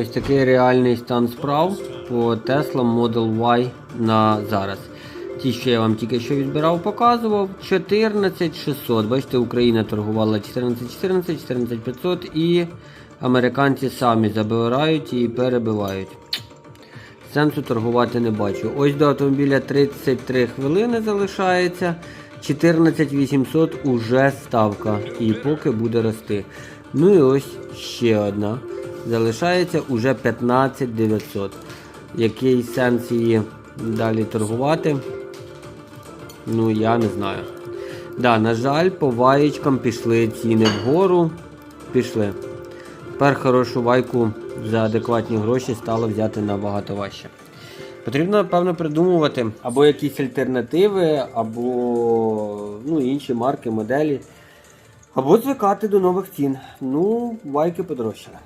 Ось такий реальний стан справ по Tesla Model Y на зараз. Ті, що я вам тільки що відбирав, показував. 14600. Бачите, Україна торгувала 14114, 14500 і американці самі забирають і перебивають. Сенсу торгувати не бачу. Ось до автомобіля 33 хвилини залишається. 14800 уже ставка. І поки буде рости. Ну і ось ще одна. Залишається уже 15900. Який сенс її далі торгувати? Ну, я не знаю. Да, на жаль, по ваєчкам пішли ціни вгору. Пішли. Тепер хорошу вайку за адекватні гроші стало взяти набагато важче. Потрібно, напевно, придумувати або якісь альтернативи, або ну, інші марки, моделі. Або звикати до нових цін. Ну, вайки подорожчали.